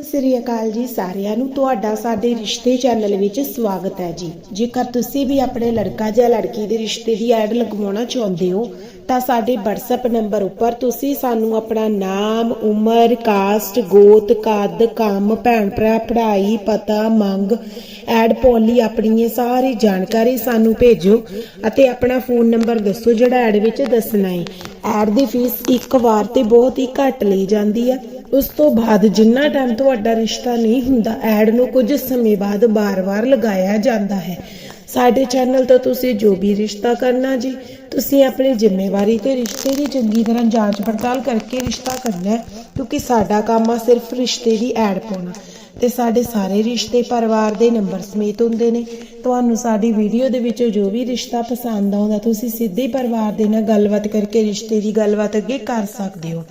ਸਤਿ ਸ੍ਰੀ ਅਕਾਲ ਜੀ ਸਾਰਿਆਂ ਨੂੰ, ਤੁਹਾਡਾ ਸਾਡੇ ਰਿਸ਼ਤੇ ਚੈਨਲ ਵਿੱਚ ਸਵਾਗਤ ਹੈ ਜੀ। ਜੇਕਰ ਤੁਸੀਂ ਵੀ ਆਪਣੇ ਲੜਕਾ ਜਾਂ ਲੜਕੀ ਦੇ ਰਿਸ਼ਤੇ ਦੀ ਐਡ ਲਗਵਾਉਣਾ ਚਾਹੁੰਦੇ ਹੋ, ਤਾਂ ਸਾਡੇ WhatsApp ਨੰਬਰ ਉੱਪਰ ਤੁਸੀਂ ਸਾਨੂੰ ਆਪਣਾ ਨਾਮ, ਉਮਰ ਕਾਸਟ ਗੋਤ, ਕੱਦ, ਕੰਮ, ਭੈਣ ਭਰਾ, ਪੜ੍ਹਾਈ, ਪਤਾ, ਮੰਗ, ਐਡ ਪਾਉਣ ਆਪਣੀ ਇਹ ਸਾਰੀ ਜਾਣਕਾਰੀ ਸਾਨੂੰ ਭੇਜੋ ਅਤੇ ਆਪਣਾ ਫੋਨ ਨੰਬਰ ਦੱਸੋ ਜਿਹੜਾ ਐਡ ਵਿੱਚ ਦੱਸਣਾ ਹੈ। ਐਡ ਦੀ ਫੀਸ ਇੱਕ ਵਾਰ ਤੇ ਬਹੁਤ ਹੀ ਘੱਟ ਲਈ ਜਾਂਦੀ ਹੈ। ਉਸ ਤੋਂ ਬਾਅਦ ਜਿੰਨਾ ਟਾਈਮ ਤੁਹਾਡਾ ਰਿਸ਼ਤਾ ਨਹੀਂ ਹੁੰਦਾ ਐਡ ਨੂੰ ਕੁਝ ਸਮੇਂ ਬਾਅਦ ਬਾਰ-ਬਾਰ ਲਗਾਇਆ ਜਾਂਦਾ ਹੈ। ਸਾਡੇ ਚੈਨਲ ਤੋਂ ਤੁਸੀਂ ਜੋ ਵੀ ਰਿਸ਼ਤਾ ਕਰਨਾ ਜੀ, ਤੁਸੀਂ ਆਪਣੀ ਜ਼ਿੰਮੇਵਾਰੀ ਤੇ ਰਿਸ਼ਤੇ ਦੀ ਚੰਗੀ ਤਰ੍ਹਾਂ ਜਾਂਚ ਪੜਤਾਲ ਕਰਕੇ ਰਿਸ਼ਤਾ ਕਰਨਾ ਹੈ, ਕਿਉਂਕਿ ਸਾਡਾ ਕੰਮ ਆ ਸਿਰਫ ਰਿਸ਼ਤੇ ਦੀ ਐਡ ਪਾਉਣਾ। ਤੇ ਸਾਡੇ ਸਾਰੇ ਰਿਸ਼ਤੇ ਪਰਿਵਾਰ ਦੇ ਨੰਬਰ ਸਮੇਤ ਹੁੰਦੇ ਨੇ। ਤੁਹਾਨੂੰ ਸਾਡੀ ਵੀਡੀਓ ਦੇ ਵਿੱਚ ਜੋ ਵੀ ਰਿਸ਼ਤਾ ਪਸੰਦ ਆਉਂਦਾ, ਤੁਸੀਂ ਸਿੱਧੇ ਪਰਿਵਾਰ ਦੇ ਨਾਲ ਗੱਲਬਾਤ ਕਰਕੇ ਰਿਸ਼ਤੇ ਦੀ ਗੱਲਬਾਤ ਅੱਗੇ ਕਰ ਸਕਦੇ ਹੋ।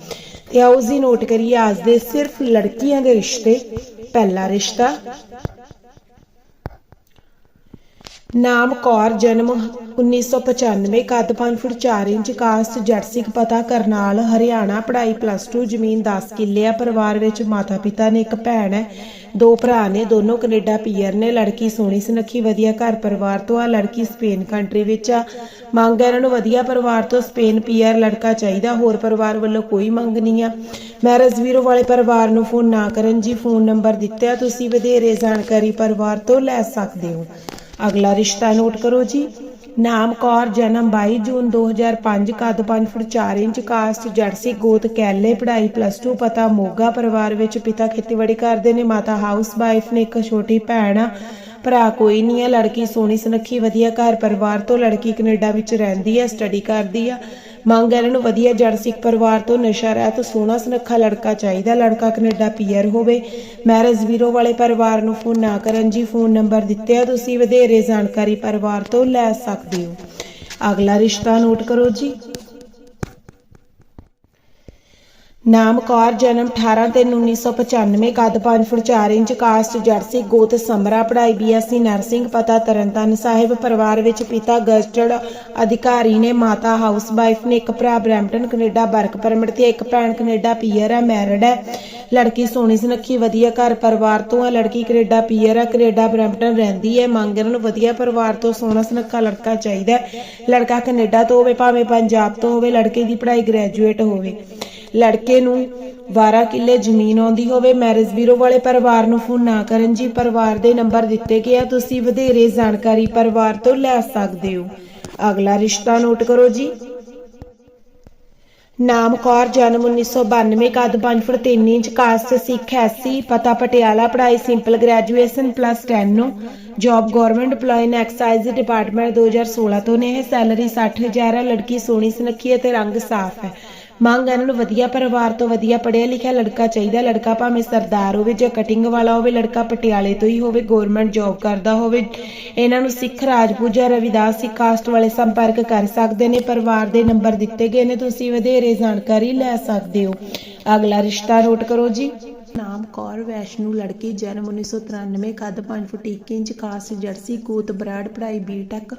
ਤੇ ਆਓ ਜੀ ਨੋਟ ਕਰੀਏ। ਅੱਜ ਦੇ ਸਿਰਫ ਲੜਕੀਆਂ ਦੇ ਰਿਸ਼ਤੇ ਪਹਿਲਾ ਰਿਸ਼ਤਾ ਨਾਮ ਕੌਰ, ਜਨਮ 1995 ਕੱਦ 5 ਫੁੱਟ 4 ਇੰਚ ਕਾਸਟ ਜੱਟ ਪਤਾ ਕਰਨਾਲ, ਹਰਿਆਣਾ, ਪੜ੍ਹਾਈ ਪਲੱਸ 2 ਜ਼ਮੀਨ 10 ਕਿੱਲੇ ਆ, ਪਰਿਵਾਰ ਵਿੱਚ ਮਾਤਾ ਪਿਤਾ ਨੇ ਇੱਕ ਭੈਣ ਹੈ, ਦੋ ਭਰਾ ਨੇ, ਦੋਨੋਂ ਕੈਨੇਡਾ ਪੀਅਰ ਨੇ, ਲੜਕੀ ਸੋਹਣੀ ਸੁਨੱਖੀ, ਵਧੀਆ ਘਰ ਪਰਿਵਾਰ ਤੋਂ ਆ, ਲੜਕੀ ਸਪੇਨ ਕੰਟਰੀ ਵਿੱਚ ਆ, ਮੰਗ ਹੈ ਇਹਨਾਂ ਨੂੰ ਵਧੀਆ ਪਰਿਵਾਰ ਤੋਂ, ਸਪੇਨ ਪੀਅਰ ਲੜਕਾ ਚਾਹੀਦਾ, ਹੋਰ ਪਰਿਵਾਰ ਵੱਲੋਂ ਕੋਈ ਮੰਗ ਨਹੀਂ ਆ। ਮੈਰਿਜ ਵੀਰੋ ਵਾਲੇ ਪਰਿਵਾਰ ਨੂੰ ਫੋਨ ਨਾ ਕਰਨ ਜੀ, ਫੋਨ ਨੰਬਰ ਦਿੱਤਾ, ਤੁਸੀਂ ਵਧੇਰੇ ਜਾਣਕਾਰੀ ਪਰਿਵਾਰ ਤੋਂ ਲੈ ਸਕਦੇ ਹੋ। ਅਗਲਾ ਰਿਸ਼ਤਾ ਨੋਟ ਕਰੋ ਜੀ। ਨਾਮ ਕੌਰ, ਜਨਮ 22 ਜੂਨ 2005 ਕੱਦ 5 ਫੁੱਟ 4 ਇੰਚ, ਕਾਸਟ ਜਰਸੀ ਗੋਤ ਕੈਲੇ, ਪੜ੍ਹਾਈ ਪਲੱਸ 2 ਪਤਾ ਮੋਗਾ, ਪਰਿਵਾਰ ਵਿੱਚ ਪਿਤਾ ਖੇਤੀਬਾੜੀ ਕਰਦੇ ਨੇ, ਮਾਤਾ ਹਾਊਸ ਵਾਈਫ ਨੇ ਇੱਕ ਛੋਟੀ ਭੈਣ ਆ ਭਰਾ ਕੋਈ ਨਹੀਂ ਹੈ, ਲੜਕੀ ਸੋਹਣੀ ਸੁਨੱਖੀ, ਵਧੀਆ ਘਰ ਪਰਿਵਾਰ ਤੋਂ ਲੜਕੀ ਕੈਨੇਡਾ ਵਿੱਚ ਰਹਿੰਦੀ ਹੈ ਸਟੱਡੀ ਕਰਦੀ ਆ। ਮੰਗ ਹੈ, ਇਹਨਾਂ ਨੂੰ ਵਧੀਆ ਜੜ ਸਿੱਖ ਪਰਿਵਾਰ ਤੋਂ ਨਸ਼ਾ ਰਹਿਤ, ਸੋਹਣਾ ਸੁਨੱਖਾ ਲੜਕਾ ਚਾਹੀਦਾ, ਲੜਕਾ ਕੈਨੇਡਾ ਪੀਅਰ ਹੋਵੇ। ਮੈਰਿਜ ਵੀਰੋ ਵਾਲੇ ਪਰਿਵਾਰ ਨੂੰ ਫੋਨ ਨਾ ਕਰਨ ਜੀ, ਫੋਨ ਨੰਬਰ ਦਿੱਤੇ ਆ, ਤੁਸੀਂ ਵਧੇਰੇ ਜਾਣਕਾਰੀ ਪਰਿਵਾਰ ਤੋਂ ਲੈ ਸਕਦੇ ਹੋ। ਅਗਲਾ ਰਿਸ਼ਤਾ ਨੋਟ ਕਰੋ ਜੀ। ਨਾਮ ਕੌਰ ਜਨਮ 18 3 1995 ਕੱਦ 5 ਫੁੱਟ 4 ਇੰਚ ਕਾਸਟ ਜਰਸੀ ਗੋਤ ਸਮਰਾ ਪੜ੍ਹਾਈ ਬੀਐਸਸੀ ਨਰਸਿੰਗ ਪਤਾ ਤਰਨਤਾਰਨ ਸਾਹਿਬ ਪਰਿਵਾਰ ਵਿੱਚ ਪਿਤਾ ਗਜ਼ਟਡ ਅਧਿਕਾਰੀ ਨੇ ਮਾਤਾ ਹਾਊਸ ਵਾਈਫ ਨੇ ਇੱਕ ਭਰਾ ਬਰੈਂਪਟਨ, ਕੈਨੇਡਾ ਵਰਕ ਪਰਮਿਟ ਤੇ ਇੱਕ ਭੈਣ ਕੈਨੇਡਾ, ਪੀਅਰ ਹੈ, ਮੈਰਿਡ ਹੈ। ਲੜਕੀ ਸੋਹਣੀ ਸੁਨੱਖੀ, ਵਧੀਆ ਘਰ ਪਰਿਵਾਰ ਤੋਂ ਹੈ। ਲੜਕੀ ਕੈਨੇਡਾ, ਪੀਅਰ ਹੈ, ਕੈਨੇਡਾ, ਬਰੈਂਪਟਨ ਰਹਿੰਦੀ ਹੈ। ਮੰਗ ਇਹਨਾਂ ਨੂੰ ਵਧੀਆ ਪਰਿਵਾਰ ਤੋਂ ਸੋਹਣਾ ਸੁਨੱਖਾ ਲੜਕਾ ਚਾਹੀਦਾ ਲੜਕਾ ਕੈਨੇਡਾ ਤੋਂ ਹੋਵੇ, ਭਾਵੇਂ ਪੰਜਾਬ ਤੋਂ ਹੋਵੇ, ਲੜਕੇ ਦੀ ਪੜ੍ਹਾਈ ਗ੍ਰੈਜੂਏਟ ਹੋਵੇ। ਲੜਕੇ ਨੂੰ 12 ਕਿੱਲੇ ਜ਼ਮੀਨ ਆਉਂਦੀ ਹੋਵੇ, ਮੈਰਿਜ ਵੀਰੋ ਵਾਲੇ ਪਰਿਵਾਰ ਨੂੰ ਫੋਨ ਨਾ ਕਰਨ ਜੀ। ਪਰਿਵਾਰ ਦੇ ਨੰਬਰ ਦਿੱਤੇ ਗਏ ਆ, ਤੁਸੀਂ ਵਧੇਰੇ ਜਾਣਕਾਰੀ ਪਰਿਵਾਰ ਤੋਂ ਲੈ ਸਕਦੇ ਹੋ। ਅਗਲਾ ਰਿਸ਼ਤਾ ਨੋਟ ਕਰੋ ਜੀ। ਨਾਮ ਕੌਰ, ਜਨਮ 1992 ਕੱਦ 5 foot 3 inch, caste Sikh SC, ਪਤਾ ਪਟਿਆਲਾ, ਪੜ੍ਹਾਈ ਸਿੰਪਲ ਗ੍ਰੈਜੂਏਸ਼ਨ ਪਲੱਸ 10 ਨੂੰ। Job government EMPLOYE in excise department 2016 ਤੋਂ ਨੇ, ਇਹ ਸੈਲਰੀ 60000 ਹੈ ਲੜਕੀ ਸੋਹਣੀ ਸੁਨੱਖੀ ਹੈ ਤੇ ਰੰਗ ਸਾਫ਼ ਹੈ। ਮੰਗ ਇਹਨਾਂ ਨੂੰ ਵਧੀਆ ਪਰਿਵਾਰ ਤੋਂ ਵਧੀਆ ਪੜ੍ਹਿਆ ਲਿਖਿਆ ਲੜਕਾ ਚਾਹੀਦਾ, ਲੜਕਾ ਭਾਵੇਂ ਸਰਦਾਰ ਹੋਵੇ ਜਾਂ ਕਟਿੰਗ ਵਾਲਾ ਹੋਵੇ, ਲੜਕਾ ਪਟਿਆਲੇ ਤੋਂ ਹੀ ਹੋਵੇ ਗਵਰਨਮੈਂਟ ਜੌਬ ਕਰਦਾ ਹੋਵੇ, ਇਹਨਾਂ ਨੂੰ ਸਿੱਖ ਰਾਜਪੂਤ ਜਾਂ ਰਵਿਦਾਸ ਸਿੱਖ ਕਾਸਟ ਵਾਲੇ ਸੰਪਰਕ ਕਰ ਸਕਦੇ ਨੇ, ਪਰਿਵਾਰ ਦੇ ਨੰਬਰ ਦਿੱਤੇ ਗਏ ਨੇ, ਤੁਸੀਂ ਵਧੇਰੇ ਜਾਣਕਾਰੀ ਲੈ ਸਕਦੇ ਹੋ। ਅਗਲਾ ਰਿਸ਼ਤਾ ਨੋਟ ਕਰੋ ਜੀ। ਨਾਮ ਕੌਰ, ਵੈਸ਼ਨੂ ਲੜਕੀ, ਜਨਮ 1993 ਕੱਦ 5 ਫੁੱਟ 1 ਇੰਚ ਕਾਸਟ ਜਰਸੀ ਗੋਤ ਬਰਾੜ, ਪੜ੍ਹਾਈ ਬੀਟੈਕ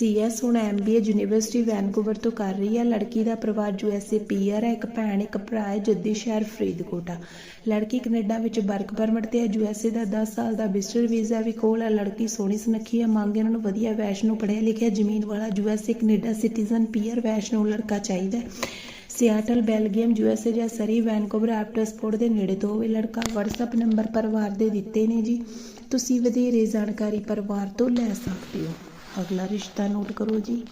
ਸੀਐਸ ਹੁਣ ਐਮਬੀਏ ਯੂਨੀਵਰਸਿਟੀ ਵੈਨਕੂਵਰ ਤੋਂ ਕਰ ਰਹੀ ਹੈ। ਲੜਕੀ ਦਾ ਪਰਿਵਾਰ ਯੂਐਸਏ ਪੀਆਰ ਹੈ। ਇੱਕ ਭੈਣ, ਇੱਕ ਭਰਾ ਹੈ ਜੱਦੀ ਸ਼ਹਿਰ ਫਰੀਦਕੋਟ। ਆ ਲੜਕੀ ਕੈਨੇਡਾ ਵਿੱਚ ਵਰਕ ਪਰਮਿਟ ਤੇ ਹੈ। ਯੂਐਸਏ ਦਾ 10 ਸਾਲ ਦਾ ਵਿਜ਼ਟਰ ਵੀਜ਼ਾ ਵੀ ਕੋਲ ਹੈ। ਲੜਕੀ ਸੋਹਣੀ ਸੁਨੱਖੀ ਹੈ। ਮੰਗ ਇਹਨਾਂ ਨੂੰ ਵਧੀਆ ਵੈਸ਼ਨੂ ਪੜ੍ਹਿਆ ਲਿਖਿਆ ਜ਼ਮੀਨ ਵਾਲਾ ਯੂਐਸਏ ਕੈਨੇਡਾ ਸਿਟੀਜ਼ਨ ਪੀਆਰ ਵੈਸ਼ਨੂ ਲੜਕਾ ਚਾਹੀਦਾ ਹੈ। ਸਿਆਟਲ ਬੈਲਜੀਅਮ ਯੂਐਸਏ ਜਾਂ ਸਰੀ ਵੈਨਕੂਵਰ ਐਪਟਸਪੋਰਟ ਦੇ ਨੇੜੇ ਤੋਂ ਹੋਵੇ ਲੜਕਾ WhatsApp ਨੰਬਰ ਪਰਿਵਾਰ ਦੇ ਦਿੱਤੇ ਨੇ ਜੀ। ਤੁਸੀਂ ਵਧੇਰੇ ਜਾਣਕਾਰੀ ਪਰਿਵਾਰ ਤੋਂ ਲੈ ਸਕਦੇ ਹੋ। ਅਗਲਾ ਰਿਸ਼ਤਾ ਨੋਟ ਕਰੋ ਜੀ।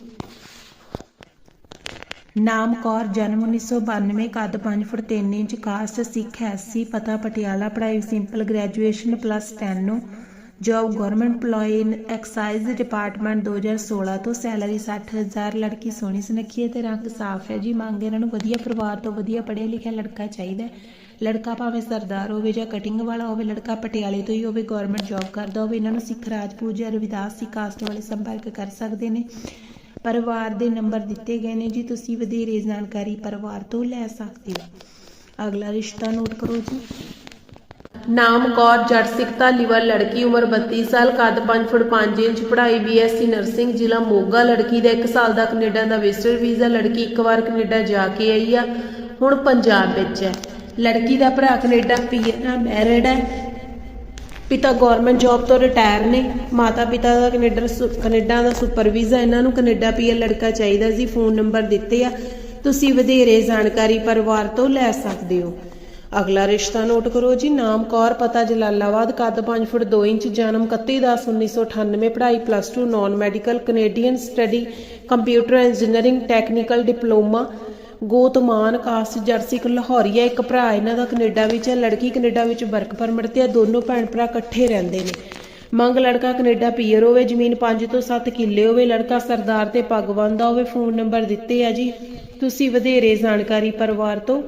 ਨਾਮ ਕੌਰ, ਜਨਮ 1992 ਕੱਦ 5 foot 3 inch, caste Sikh SC ਪਤਾ ਪਟਿਆਲਾ, ਪੜ੍ਹਾਈ ਸਿੰਪਲ, ਗ੍ਰੈਜੂਏਸ਼ਨ ਪਲੱਸ 10 ਨੂੰ job government EMPLOYE excise department 2016 ਤੋਂ ਸੈਲਰੀ 60000 ਲੜਕੀ ਸੋਹਣੀ ਸੁਨੱਖੀ ਹੈ ਤੇ ਰੰਗ ਸਾਫ਼ ਹੈ ਜੀ। ਮੰਗ ਇਹਨਾਂ ਨੂੰ ਵਧੀਆ ਪਰਿਵਾਰ ਤੋਂ ਵਧੀਆ ਪੜ੍ਹਿਆ ਲਿਖਿਆ ਲੜਕਾ ਚਾਹੀਦਾ ਲੜਕਾ ਭਾਵੇਂ ਸਰਦਾਰ ਹੋਵੇ ਜਾਂ ਕਟਿੰਗ ਵਾਲਾ ਹੋਵੇ, ਲੜਕਾ ਪਟਿਆਲੇ ਤੋਂ ਹੀ ਹੋਵੇ ਗਵਰਨਮੈਂਟ ਜੌਬ ਕਰਦਾ ਹੋਵੇ, ਇਹਨਾਂ ਨੂੰ ਸਿੱਖ ਰਾਜਪੂਤ ਜਾਂ ਰਵਿਦਾਸ ਸਿੱਖ ਕਾਸਟ ਵਾਲੇ ਸੰਪਰਕ ਕਰ ਸਕਦੇ ਨੇ। ਪਰਿਵਾਰ ਦੇ ਨੰਬਰ ਦਿੱਤੇ ਗਏ ਨੇ ਜੀ, ਤੁਸੀਂ ਵਧੇਰੇ ਜਾਣਕਾਰੀ ਪਰਿਵਾਰ ਤੋਂ ਲੈ ਸਕਦੇ ਹੋ। ਅਗਲਾ ਰਿਸ਼ਤਾ ਨੋਟ ਕਰੋ ਜੀ। ਨਾਮ ਕੌਰ, ਜੱਟ ਸਿੱਖ ਧਾਲੀਵਾਲ, ਲੜਕੀ ਉਮਰ 32 ਸਾਲ, ਕੱਦ 5 ਫੁੱਟ 5 ਇੰਚ, ਪੜ੍ਹਾਈ ਬੀਐਸਸੀ ਨਰਸਿੰਗ ਜ਼ਿਲ੍ਹਾ ਮੋਗਾ। ਲੜਕੀ ਦਾ 1 ਸਾਲ ਦਾ ਕੈਨੇਡਾ ਦਾ ਵਿਜ਼ਟਰ ਵੀਜ਼ਾ ਲੜਕੀ ਇੱਕ ਵਾਰ ਕੈਨੇਡਾ ਜਾ ਕੇ ਆਈ ਆ, ਹੁਣ ਪੰਜਾਬ ਵਿੱਚ ਹੈ। ਲੜਕੀ ਦਾ ਭਰਾ ਕੈਨੇਡਾ ਪੀਆਰ ਨਾਲ ਮੈਰਿਡ ਹੈ। ਪਿਤਾ ਗਵਰਨਮੈਂਟ ਜੌਬ ਤੋਂ ਰਿਟਾਇਰ ਨੇ। ਮਾਤਾ ਪਿਤਾ ਦਾ ਕੈਨੇਡਾ ਸੁ- ਕੈਨੇਡਾ ਦਾ ਸੁਪਰ ਵੀਜ਼ਾ ਇਹਨਾਂ ਨੂੰ ਕੈਨੇਡਾ ਪੀਆਰ ਲੜਕਾ ਚਾਹੀਦਾ ਸੀ ਫੋਨ ਨੰਬਰ ਦਿੱਤੇ ਆ। ਤੁਸੀਂ ਵਧੇਰੇ ਜਾਣਕਾਰੀ ਪਰਿਵਾਰ ਤੋਂ ਲੈ ਸਕਦੇ ਹੋ। ਅਗਲਾ ਰਿਸ਼ਤਾ ਨੋਟ ਕਰੋ ਜੀ, ਨਾਮ ਕੌਰ, ਪਤਾ ਜਲਾਲਾਬਾਦ, ਕੱਦ 5 ਫੁੱਟ 2 ਇੰਚ, ਜਨਮ 31/10/1998 ਪੜ੍ਹਾਈ plus 2 non medical Canadian study computer engineering technical diploma ਗੋਤਮਾਨ caste ਜਰਸੀ ਲਾਹੌਰੀਆ ਇੱਕ ਭਰਾ ਇਹਨਾਂ ਦਾ ਕੈਨੇਡਾ ਵਿੱਚ ਹੈ। ਲੜਕੀ ਕੈਨੇਡਾ ਵਿੱਚ ਵਰਕ ਪਰਮਿਟ ਤੇ ਆ ਦੋਨੋਂ ਭੈਣ ਭਰਾ ਇਕੱਠੇ ਰਹਿੰਦੇ ਨੇ। ਮੰਗ ਲੜਕਾ ਕੈਨੇਡਾ ਪੀਅਰ ਹੋਵੇ, ਜ਼ਮੀਨ 5 ਤੋਂ 7 ਕਿੱਲੇ ਹੋਵੇ, ਲੜਕਾ ਸਰਦਾਰ ਤੇ ਪੱਗ ਬੰਨਦਾ ਹੋਵੇ, ਫੋਨ ਨੰਬਰ ਦਿੱਤੇ ਆ ਜੀ। ਤੁਸੀਂ ਵਧੇਰੇ ਜਾਣਕਾਰੀ ਪਰਿਵਾਰ ਤੋਂ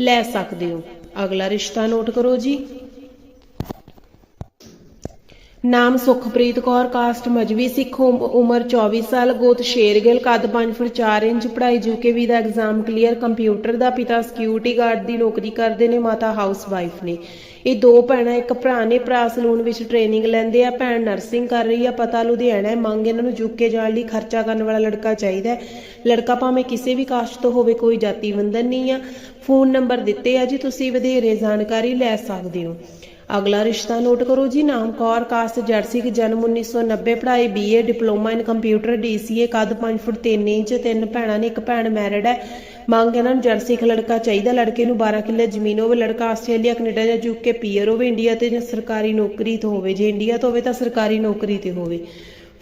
ਲੈ ਸਕਦੇ ਹੋ। ਅਗਲਾ ਰਿਸ਼ਤਾ ਨੋਟ ਕਰੋ ਜੀ। ਨਾਮ ਸੁਖਪ੍ਰੀਤ ਕੌਰ, ਕਾਸਟ ਮਜਵੀ ਸਿੱਖ, ਉਮ- ਉਮਰ 24 ਸਾਲ, ਗੋਤ ਸ਼ੇਰਗਿੱਲ, ਕੱਦ 5 ਫੁੱਟ 4 ਇੰਚ, ਪੜ੍ਹਾਈ ਯੂਕੇਵੀ ਦਾ ਐਗਜ਼ਾਮ ਕਲੀਅਰ ਕੰਪਿਊਟਰ ਦਾ ਪਿਤਾ ਸਿਕਿਉਰਿਟੀ ਗਾਰਡ ਦੀ ਨੌਕਰੀ ਕਰਦੇ ਨੇ, ਮਾਤਾ ਹਾਊਸ ਵਾਈਫ ਨੇ। ਇਹ ਦੋ ਭੈਣਾਂ, ਇੱਕ ਭਰਾ ਨੇ, ਭਰਾ ਸਲੂਨ ਵਿੱਚ ਟ੍ਰੇਨਿੰਗ ਲੈਂਦੇ ਆ, ਭੈਣ ਨਰਸਿੰਗ ਕਰ ਰਹੀ ਆ, ਪਤਾ ਲੁਧਿਆਣਾ ਹੈ, ਮੰਗ ਇਹਨਾਂ ਨੂੰ ਯੂਕੇ ਜਾਣ ਲਈ ਖਰਚਾ ਕਰਨ ਵਾਲਾ ਲੜਕਾ ਚਾਹੀਦਾ ਹੈ। ਲੜਕਾ ਭਾਵੇਂ ਕਿਸੇ ਵੀ ਕਾਸਟ ਤੋਂ ਹੋਵੇ, ਕੋਈ ਜਾਤੀ ਬੰਧਨ ਨਹੀਂ ਆ। ਫੋਨ ਨੰਬਰ ਦਿੱਤੇ ਆ ਜੀ, ਤੁਸੀਂ ਵਧੇਰੇ ਜਾਣਕਾਰੀ ਲੈ ਸਕਦੇ ਹੋ। ਅਗਲਾ ਰਿਸ਼ਤਾ ਨੋਟ ਕਰੋ ਜੀ, ਨਾਮ ਕੌਰ, ਕਾਸਟ ਜਰਸੀ ਕਿ ਜਨਮ 1990 ਪੜ੍ਹਾਈ BA diploma in computer DCA ਕੱਦ 5 ਫੁੱਟ 3 ਇੰਚ, ਤਿੰਨ ਭੈਣਾਂ ਨੇ ਇੱਕ ਭੈਣ ਮੈਰਿਡ ਹੈ। ਮੰਗ ਇਹਨਾਂ ਨੂੰ ਜਰਸੀ ਇੱਕ ਲੜਕਾ ਚਾਹੀਦਾ, ਲੜਕੇ ਨੂੰ 12 ਕਿੱਲੇ ਜ਼ਮੀਨ ਹੋਵੇ, ਲੜਕਾ ਆਸਟ੍ਰੇਲੀਆ, ਕੈਨੇਡਾ ਜਾਂ ਯੂਕੇ ਪੀਅਰ ਹੋਵੇ, ਇੰਡੀਆ ਤੇ ਜਾਂ ਸਰਕਾਰੀ ਨੌਕਰੀ ਤੋਂ ਹੋਵੇ। ਜੇ ਇੰਡੀਆ ਤੋਂ ਹੋਵੇ ਤਾਂ ਸਰਕਾਰੀ ਨੌਕਰੀ ਤੇ ਹੋਵੇ।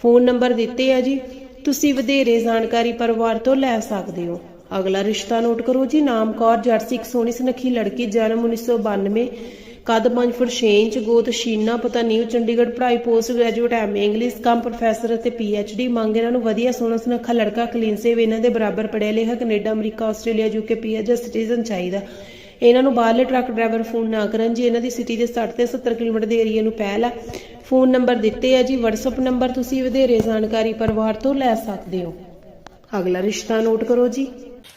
ਫੋਨ ਨੰਬਰ ਦਿੱਤੇ ਆ ਜੀ। ਤੁਸੀਂ ਵਧੇਰੇ ਜਾਣਕਾਰੀ ਪਰਿਵਾਰ ਤੋਂ ਲੈ ਸਕਦੇ ਹੋ। ਅਗਲਾ ਰਿਸ਼ਤਾ ਨੋਟ ਕਰੋ ਜੀ, ਨਾਮ ਕੌਰ, ਜਰਸੀ ਇੱਕ ਸੋਹਣੀ ਸੁਨੱਖੀ ਲੜਕੀ, ਜਨਮ 1992 ਕੱਦ 5 ਫੁੱਟ 6 ਇੰਚ ਗੋਤ ਸ਼ੀਨਾ ਪਤਾ ਨਿਊ ਚੰਡੀਗੜ੍ਹ ਪੜ੍ਹਾਈ post graduate M English cum professor ਅਤੇ ਡੀ ਮੰਗ ਇਹਨਾਂ ਨੂੰ ਵਧੀਆ ਸੋਹਣਾ ਸੁਨੱਖਾ ਲੜਕਾ ਕਲੀਨ ਸੇਵ ਇਹਨਾਂ ਦੇ ਬਰਾਬਰ ਪੜ੍ਹਿਆ ਲਿਖਿਆ, Canada, America, Australia UK PR ਜਾਂ ਸਿਟੀਜ਼ਨ ਚਾਹੀਦਾ। ਇਹਨਾਂ ਨੂੰ ਬਾਹਰਲੇ ਟਰੱਕ ਡਰਾਈਵਰ ਫੋਨ ਨਾ ਕਰਨ ਜੀ, ਇਹਨਾਂ ਦੀ ਸਿਟੀ ਦੇ 60 ਤੇ 70 ਕਿਲੋਮੀਟਰ ਦੇ ਏਰੀਆ ਨੂੰ ਪਹਿਲ ਹੈ ਫੋਨ ਨੰਬਰ ਦਿੱਤੇ ਆ ਜੀ, WhatsApp ਨੰਬਰ ਤੁਸੀਂ ਵਧੇਰੇ ਜਾਣਕਾਰੀ ਪਰਿਵਾਰ ਤੋਂ ਲੈ ਸਕਦੇ ਹੋ। ਅਗਲਾ ਰਿਸ਼ਤਾ ਨੋਟ ਕਰੋ ਜੀ।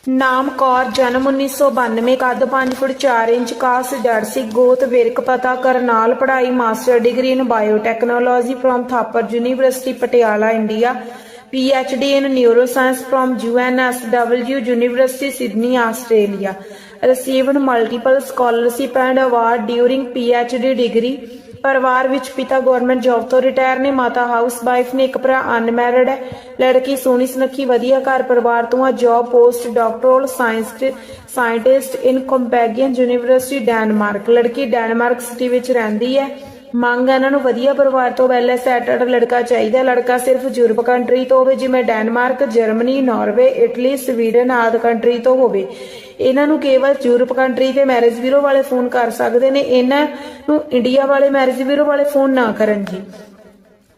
ਨਾਮ ਕੌਰ ਜਨਮ 1992 ਕੱਦ 5 ਫੁੱਟ 4 ਇੰਚ ਕਾਸ ਜਰਸੀ ਗੋਤ ਵਿਰਕ ਪਤਾ ਕਰਨਾਲ ਪੜ੍ਹਾਈ master degree in biotechnology from Thapar university Patiala India PhD in neuroscience from UNSW University Sydney Australia received multiple scholarship and award during PhD degree ਪਰਿਵਾਰ ਵਿੱਚ ਪਿਤਾ ਗਵਰਨਮੈਂਟ ਜੌਬ ਤੋਂ ਰਿਟਾਇਰ ਨੇ, ਮਾਤਾ house wife ਨੇ, ਇੱਕ ਭਰਾ ਅਨਮੈਰਿਡ ਹੈ। ਲੜਕੀ ਸੋਹਣੀ ਸੁਨੱਖੀ, ਵਧੀਆ ਘਰ ਪਰਿਵਾਰ ਤੋਂ ਆ, job post doctoral science scientist in ਕੰਪੈਗੀਅਨ university, Denmark. ਲੜਕੀ ਡੈਨਮਾਰਕ ਸਿਟੀ ਵਿੱਚ ਰਹਿੰਦੀ ਹੈ। ਮੰਗ ਇਹਨਾਂ ਨੂੰ ਵਧੀਆ ਪਰਿਵਾਰ ਤੋਂ ਵੈਲ ਸੈਟਲਡ ਲੜਕਾ ਚਾਹੀਦਾ ਲੜਕਾ ਸਿਰਫ ਯੂਰਪ ਕੰਟਰੀ ਤੋਂ ਹੋਵੇ, ਜਿਵੇਂ Denmark Germany Norway Italy Sweden ਆਦਿ ਕੰਟਰੀ ਤੋਂ ਹੋਵੇ। ਇਹਨਾਂ ਨੂੰ ਕੇਵਲ ਯੂਰਪ ਕੰਟਰੀ ਤੇ ਮੈਰਿਜ ਬਿਊਰੋ ਵਾਲੇ ਫੋਨ ਕਰ ਸਕਦੇ ਨੇ। ਇਹਨਾਂ ਨੂੰ ਇੰਡੀਆ ਵਾਲੇ ਮੈਰਿਜ ਬਿਊਰੋ ਵਾਲੇ ਫੋਨ ਨਾ ਕਰਨ ਜੀ।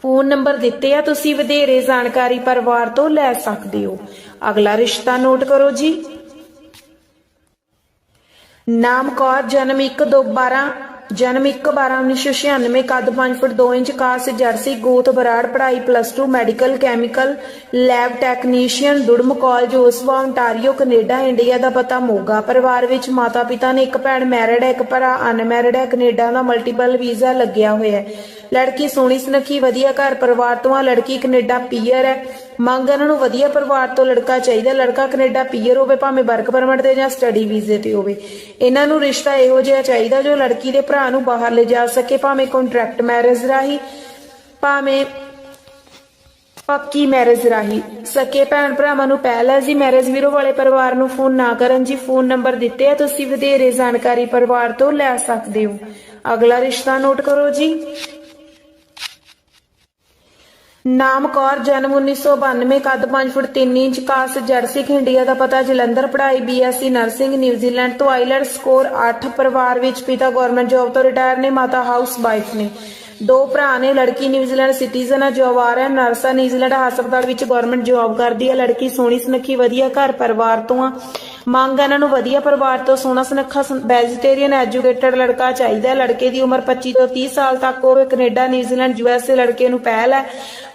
ਫੋਨ ਨੰਬਰ ਦਿੱਤੇ ਆ, ਤੁਸੀਂ ਵਧੇਰੇ ਜਾਣਕਾਰੀ ਪਰਿਵਾਰ ਤੋਂ ਲੈ ਸਕਦੇ ਹੋ। ਅਗਲਾ ਰਿਸ਼ਤਾ ਨੋਟ ਕਰੋ ਜੀ। ਨਾਮ ਕੌਰ, ਜਨਮ 1 2 12 ਜਨਮ 1 12 1996 ਕੱਦ 5 ਫੁੱਟ 2 ਇੰਚ ਕਾਸ ਜਰਸੀ ਗੋਤ ਬਰਾੜ ਪੜ੍ਹਾਈ plus 2 medical chemical lab technician Durham college Oshawa ontario Canada India ਦਾ ਪਤਾ ਮੋਗਾ। ਪਰਿਵਾਰ ਵਿੱਚ ਮਾਤਾ ਪਿਤਾ ਨੇ ਇੱਕ ਭੈਣ ਮੈਰਿਡ ਹੈ, ਇੱਕ ਭਰਾ ਅਨਮੈਰਿਡ ਹੈ, ਕੈਨੇਡਾ ਦਾ ਮਲਟੀਪਲ ਵੀਜ਼ਾ ਲੱਗਿਆ ਹੋਇਆ ਹੈ। ਲੜਕੀ ਸੋਹਣੀ ਸੁਨੱਖੀ, ਵਧੀਆ ਘਰ ਪਰਿਵਾਰ ਤੋਂ ਆ, ਲੜਕੀ ਕੈਨੇਡਾ ਪੀਅਰ ਹੈ। ਮੰਗ ਇਹਨਾਂ ਨੂੰ ਵਧੀਆ ਪਰਿਵਾਰ ਤੋਂ ਲੜਕਾ ਚਾਹੀਦਾ, ਲੜਕਾ ਕੈਨੇਡਾ ਪੀਅਰ ਹੋਵੇ ਭਾਵੇਂ ਵਰਕ ਪਰਮਿਟ ਤੇ ਜਾਂ ਸਟੱਡੀ ਵੀਜ਼ੇ ਤੇ ਹੋਵੇ। ਇਹਨਾਂ ਨੂੰ ਰਿਸ਼ਤਾ ਇਹੋ ਜਿਹਾ ਚਾਹੀਦਾ ਜੋ ਲੜਕੀ ਦੇ ਭਰਾ ਨੂੰ ਬਾਹਰ ਲੈ ਜਾ ਸਕੇ, ਭਾਵੇਂ ਕੰਟਰੈਕਟ ਮੈਰਿਜ ਰਾਹੀਂ, ਭਾਵੇਂ ਪੱਕੀ ਮੈਰਿਜ ਰਾਹੀਂ ਸਕੇ। ਭੈਣ ਭਰਾਵਾਂ ਨੂੰ ਪਹਿਲਾਂ ਜੀ ਮੈਰਿਜ ਵੀਰੋ ਵਾਲੇ ਪਰਿਵਾਰ ਨੂੰ ਫੋਨ ਨਾ ਕਰਨ ਜੀ ਫੋਨ ਨੰਬਰ ਦਿੱਤੇ ਆ, ਤੁਸੀਂ ਵਧੇਰੇ ਜਾਣਕਾਰੀ ਪਰਿਵਾਰ ਤੋਂ ਲੈ ਸਕਦੇ ਹੋ। ਅਗਲਾ ਰਿਸ਼ਤਾ ਨੋਟ ਕਰੋ ਜੀ। ਨਾਮ ਕੌਰ ਜਨਮ 1992 ਕੱਦ 5 ਫੁੱਟ 3 ਇੰਚ, ਕਾਸ ਜਰਸੀ ਇੰਡੀਆ ਦਾ ਪਤਾ, ਜਲੰਧਰ ਪੜ੍ਹਾਈ ਬੀਐਸਸੀ ਨਰਸਿੰਗ ਨਿਊਜ਼ੀਲੈਂਡ ਤੋਂ ਆਈਲੈਂਡ, ਸਕੋਰ 8 ਪਰਿਵਾਰ ਵਿੱਚ ਪਿਤਾ ਗਵਰਨਮੈਂਟ ਜੌਬ ਤੋਂ ਰਿਟਾਇਰ ਨੇ, ਮਾਤਾ ਹਾਊਸ ਵਾਈਫ ਨੇ। ਦੋ ਭਰਾ ਨੇ, ਲੜਕੀ ਨਿਊਜ਼ੀਲੈਂਡ ਸਿਟੀਜ਼ਨ ਹੈ ਜੌਬ ਆ ਰਿਹਾ, ਨਰਸਾ ਨਿਊਜ਼ੀਲੈਂਡ ਹਸਪਤਾਲ ਵਿੱਚ ਗਵਰਨਮੈਂਟ ਜੌਬ ਕਰਦੀ ਹੈ ਲੜਕੀ ਸੋਹਣੀ ਸੁਨੱਖੀ, ਵਧੀਆ ਘਰ ਪਰਿਵਾਰ ਤੋਂ ਆ। ਮੰਗ ਇਹਨਾਂ ਨੂੰ ਵਧੀਆ ਪਰਿਵਾਰ ਤੋਂ, ਸੋਹਣਾ ਸੁਨੱਖਾ ਵੈਜੀਟੇਰੀਅਨ ਐਜੂਕੇਟਡ ਲੜਕਾ ਚਾਹੀਦਾ ਲੜਕੇ ਦੀ ਉਮਰ 25 ਤੋਂ 30 ਸਾਲ ਤੱਕ ਹੋਵੇ ਕੈਨੇਡਾ ਨਿਊਜ਼ੀਲੈਂਡ ਯੂਐਸਏ ਲੜਕੇ ਨੂੰ ਪਹਿਲ ਹੈ।